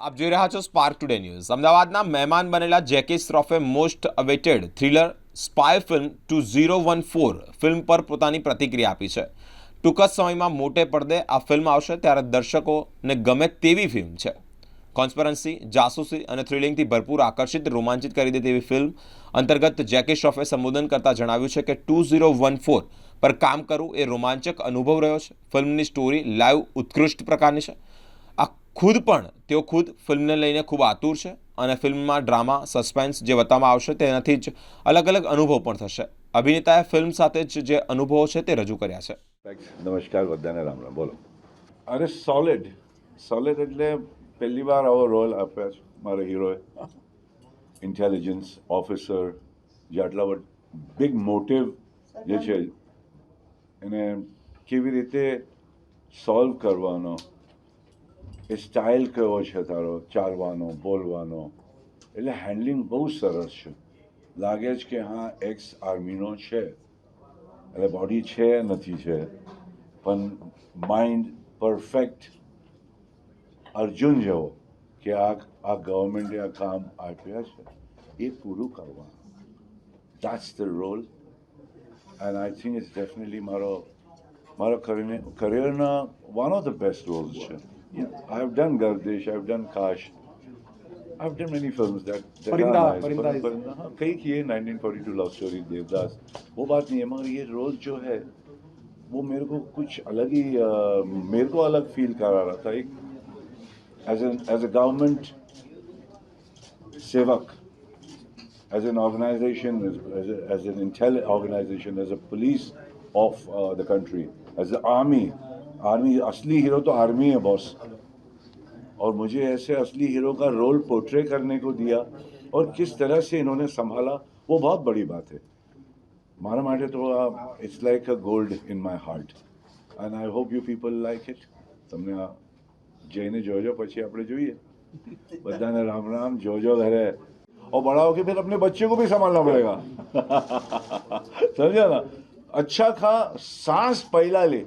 આપ જોઈ રહ્યા છો સ્પાર્ક ટુડે ન્યૂઝ અમદાવાદના મહેમાન બનેલા Jackie શ્રોફે most awaited thriller spy film two zero one four film પર પોતાની પ્રતિક્રિયા આપી છે. ટૂંક જ સમયમાં મોટે પડદે આ ફિલ્મ આવશે ત્યારે દર્શકોને ગમે તેવી ફિલ્મ છે. કોન્સ્પરન્સી જાસૂસી અને થ્રિલિંગથી ભરપૂર આકર્ષિત રોમાંચિત કરી દે તેવી ફિલ્મ અંતર્ગત જેકે શ્રોફે સંબોધન કરતાં જણાવ્યું છે કે ટુ ઝીરો વન ફોર પર કામ કરવું એ રોમાંચક અનુભવ રહ્યો છે. ફિલ્મની સ્ટોરી લાઈવ ઉત્કૃષ્ટ પ્રકારની છે. ખુદ પણ તેઓ ખુદ ફિલ્મને લઈને ખૂબ આતુર છે અને ફિલ્મમાં ડ્રામા સસ્પેન્સ જે બતાવવામાં આવશે તેનાથી જ અલગ અલગ અનુભવ પણ થશે. અભિનેતાએ ફિલ્મ સાથે જ જે અનુભવો છે તે રજૂ કર્યા છે. નમસ્કાર બધાને રામ રામ બોલો. અરે સોલિડ સોલિડ એટલે પહેલી વાર આવો રોલ આપ્યા છે મારા હીરોએ ઇન્ટેલિજન્સ ઓફિસર જે આટલા બિગ મોટિવ જે છે એને કેવી રીતે સોલ્વ કરવાનો એ સ્ટાઇલ કયો છે તારો? ચાલવાનો, બોલવાનો? એટલે હેન્ડલિંગ બહુ સરસ છે. લાગે છે કે હા એક્સ આર્મીનો છે. એટલે બોડી છે, નથી છે. પણ માઇન્ડ પરફેક્ટ અર્જુન જેવો કે આ આ ગવર્મેન્ટે આ કામ આપ્યા છે, એ પૂરું કરવાનું. That's the role and I think it's definitely મારો મારો કરિયરના one of the best roles છે. Yeah, I've done Gardish, I've done Kash. I've done many films that, that परिंदा, are nice. परिंदा पर, is- परिंदा, हाँ कई किए 1942 लव स्टोरी देवदास वो बात नहीं है मगर ये रोल जो है वो मेरे को कुछ अलग ही अ, मेरे को अलग फील करा रहा था एक as an as a government सेवक as an organization, as, as, a- as an intel organization, as a police of uh, the country, as the army army असली हीरो तो आर्मी है बॉस और मुझे ऐसे असली हीरो का रोल पोर्ट्रे करने को दिया और किस तरह से इन्होंने संभाला वो बहुत बड़ी बात है મારા માટે તો આ it's like a gold in my heart and I hope you people like it તમને આ જઈને જોજો પછી આપણે જોઈએ બધાને રામ રામ જોજો ઘરે और बड़ा होके फिर अपने बच्चे को भी संभालना पड़ेगा समझा ना अच्छा खा सांस પહેલા લે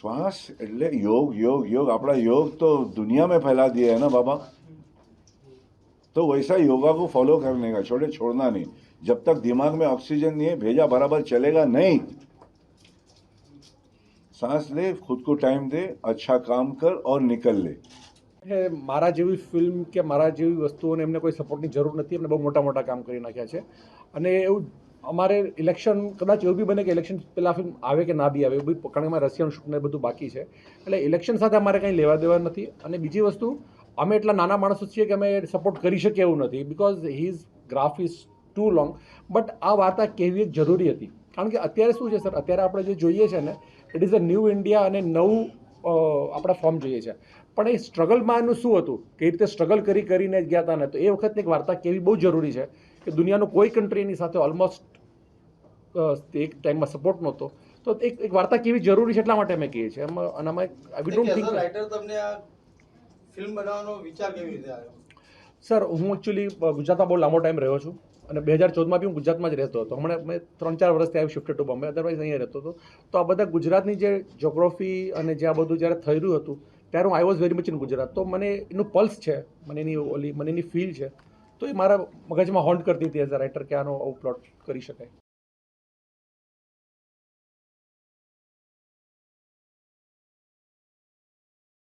श्वास એટલે योग योग योग अपना योग तो दुनिया में फैला दिया है ना बाबा तो वैसा योगा को फॉलो करने का छोटे छोड़ना नहीं जब तक दिमाग में ऑक्सीजन नहीं है भेजा बराबर चलेगा नहीं सांस ले खुद को टाइम दे अच्छा काम कर और निकल ले એ મારા જેવી ફિલ્મ કે મારા જેવી વસ્તુઓને એમને કોઈ સપોર્ટની જરૂર નથી એમને બહુ મોટા મોટા કામ કરી નાખ્યા છે અને એવું અમારે ઇલેક્શન કદાચ એવું બી બને કે ઇલેક્શન પહેલાં ફિલ્મ આવે કે ના બી આવે, એવું બી કારણ કે અમારે રશિયન શૂટ ને બધું બાકી છે. એટલે ઇલેક્શન સાથે અમારે કંઈ લેવા દેવા નથી. અને બીજી વસ્તુ, અમે એટલા નાના માણસો છીએ કે અમે સપોર્ટ કરી શકીએ એવું નથી because his graph is too long but આ વાર્તા કહેવી એક જરૂરી હતી. કારણ કે અત્યારે શું છે સર અત્યારે આપણે જે જોઈએ છે ને it is a new India અને નવું આપણા ફોર્મ જોઈએ છે. પણ એ સ્ટ્રગલમાં એનું શું હતું? કઈ રીતે સ્ટ્રગલ કરી કરીને ગયા હતા ને, તો એ વખતની એક વાર્તા કેવી બહુ જરૂરી છે કે દુનિયાનો કોઈ કન્ટ્રી એની સાથે ઓલમોસ્ટ એક ટાઈમમાં સપોર્ટ નહોતો. તો એક એક વાર્તા કેવી જરૂરી છે એટલા માટે અમે કહીએ છીએ. અને અમે વી ડોન્ટ થિંક રાઇટર તમને આ ફિલ્મ બનાવવાનો વિચાર કેવી રીતે આવ્યો? સર હું એકચ્યુઅલી ગુજરાતમાં બહુ લાંબો ટાઈમ રહ્યો છું. અને બે હજાર ચૌદમાં બી હું ગુજરાતમાં જ રહેતો હતો. હમણાં મેં ત્રણ ચાર વર્ષથી આવ્યું શિફ્ટ ટુ બોમ્બે અદરવાઇઝ અહીંયા રહેતો હતો. તો આ બધા ગુજરાતની જે જોગ્રાફી અને જે આ બધું જ્યારે થઈ રહ્યું હતું ત્યારે હું I was very much in Gujarat. તો મને એનું પલ્સ છે. મને એની ઓલી મને એની ફીલ છે. તો એ મારા મગજમાં હોન્ટ કરતી હતી એઝ અ રાઇટર કે આનો આવું પ્લોટ કરી શકાય.